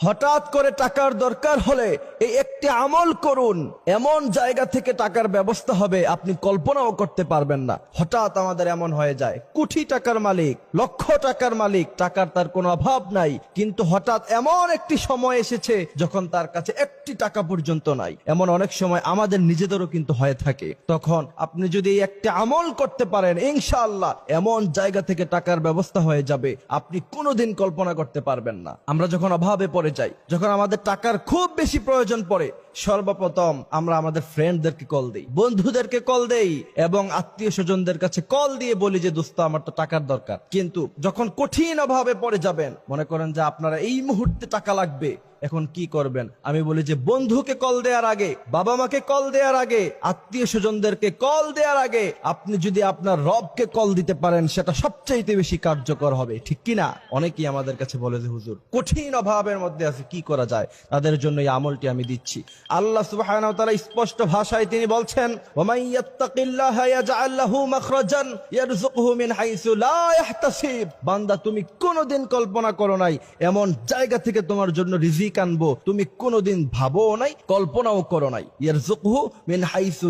হঠাৎ করে টাকার দরকার হলে এই একটি আমল করুন। এমন জায়গা থেকে টাকার ব্যবস্থা হবে, আপনি কল্পনাও করতে পারবেন না। হঠাৎ আমাদের এমন হয়ে যায়, কোটি টাকার মালিক, লক্ষ টাকার মালিক, টাকার তার কোনো অভাব নাই। কিন্তু হঠাৎ এমন একটি সময় এসেছে যখন তার কাছে একটি টাকা পর্যন্ত নাই। এমন অনেক সময় আমাদের নিজেদেরও কিন্তু হয়ে থাকে। তখন আপনি যদি একটি আমল করতে পারেন, ইনশাআল্লাহ এমন জায়গা থেকে টাকার ব্যবস্থা হয়ে যাবে, আপনি কোনোদিন কল্পনা করতে পারবেন না। আমরা যখন অভাবে পড়ে যাই, যখন আমাদের টাকার খুব বেশি প্রয়োজন পড়ে it. সর্বপ্রথম আমরা আমাদের ফ্রেন্ডদেরকে কল দেই, বন্ধুদেরকে কল দেই এবং আত্মীয় স্বজনদের কাছে কল দিয়ে বলি যে, দোস্ত, আমার তো টাকার দরকার। কিন্তু যখন কঠিন অভাবে পড়ে যাবেন, মনে করেন যে, আপনারা এই মুহূর্তে টাকা লাগবে, এখন কি করবেন? আমি বলি যে, বন্ধুকে কল দেওয়ার আগে বাবা মাকে কল দেওয়ার আগে, আত্মীয় স্বজনদেরকে কল দেওয়ার আগে আপনি যদি আপনার রবকে কল দিতে পারেন, সেটা সবচাইতে বেশি কার্যকর হবে। ঠিক কি না? অনেকেই আমাদের কাছে বলে যে, হুজুর, কঠিন অভাবের মধ্যে আছে, কি করা যায়? তাদের জন্য এই আমলটি আমি দিচ্ছি। আল্লাহ ওয়া স্পষ্ট ভাষায় তিনি বলছেন বান্দা, তুমি কোনোদিন কল্পনা করো নাই, এমন জায়গা থেকে তোমার জন্য রিজিক আনব, তুমি কোনোদিন ভাবো নাই, কল্পনাও করো নাই। ইয়ারযুকহু মিন হাইসু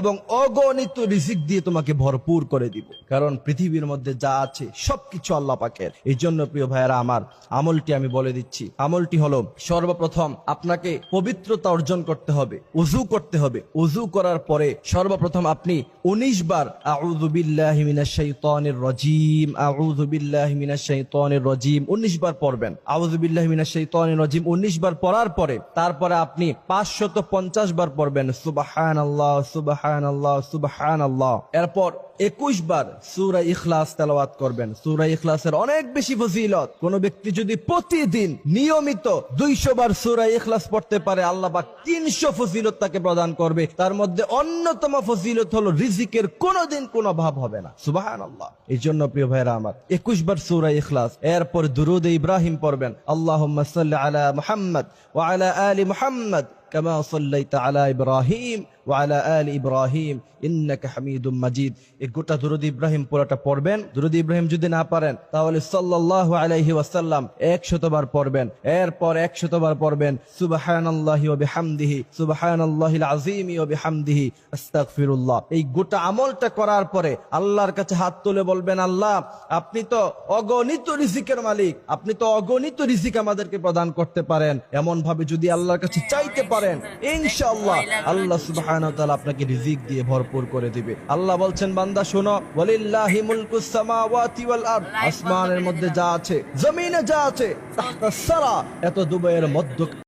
এবং অগণিত রিজিক দিয়ে তোমাকে ভরপুর করে দিব। কারণ পৃথিবীর মধ্যে যা আছে, সবকিছু আল্লাহ পাকের। এই জন্য প্রিয় ভাইয়েরা, আমার আমলটি আমি বলে দিচ্ছি। আমলটি হলো, সর্বপ্রথম আপনাকে পবিত্রতা অর্জন করতে হবে উজু করতে হবে। উজু করার পরে সর্বপ্রথম আপনি উনিশ বার, আউযু বিল্লাহি মিনাশ শাইতানির রাজিম, আউযু বিল্লাহি মিনাশ শাইতানির রাজিম উনিশ বার পড়বেন। আউযু বিল্লাহি মিনাশ শাইতানির রাজিম উনিশ বার পড়ার পরে তারপরে আপনি পাঁচশত পঞ্চাশ বার পড়বেন, সুবহানাল্লাহ সুবহানাল্লাহ সুবহানাল্লাহ এরপর একুশ বার সুরা ইখলাস তেলাওয়াত করবেন। সুরা ইখলাসের অনেক বেশি ফজিলত। কোন ব্যক্তি যদি প্রতিদিন নিয়মিত দুইশো বার সুরা ইখলাস পড়তে পারে, আল্লাহ পাক তিনশো ফজিলত তাকে প্রদান করবে। তার মধ্যে অন্যতম ফজিলত হলো রিজিকের কোনোদিন কোনো অভাব হবে না। সুবাহান আল্লাহ এই জন্য প্রিয় ভাইরা আমার, একুশ বার সুরা ইখলাস, এরপর দুরুদ ইব্রাহিম পড়বেন। আল্লাহ আলা মুহাম্মদ ও আলা আলী মুহাম্মদ। كما صليت على إبراهيم وعلى آل إبراهيم إنك حميد مجيد এই গোটা দুরুদ ইব্রাহিম পুরোটা পড়বেন দুরুদ ইব্রাহিম যদি না পারেন তাহলে সাল্লাল্লাহু আলাইহি ওয়াসাল্লাম 100 বার পড়বেন এরপর 100 বার পড়বেন সুবহানাল্লাহি ওয়া বিহামদিহি সুবহানাল্লাহিল আযীম ওয়া বিহামদিহি আস্তাগফিরুল্লাহ এই গোটা আমলটা করার পরে আল্লাহর কাছে হাত তুলে বলবেন আল্লাহ আপনি তো অগণিত রিজিকের মালিক আপনি তো অগণিত রিজিক আমাদেরকে প্রদান করতে পারেন এমন ভাবে যদি আল্লাহর কাছে চাইতে পারেন ইনশাআল্লাহ। আল্লাহ সুবহানাহু আপনাকে রিজিক দিয়ে ভরপুর করে দিবে। আল্লাহ বলছেন, বান্দা, শোনো আসমানের মধ্যে যা আছে, জমিনে যা আছে সারা এত দুবাইয়ের মধ্য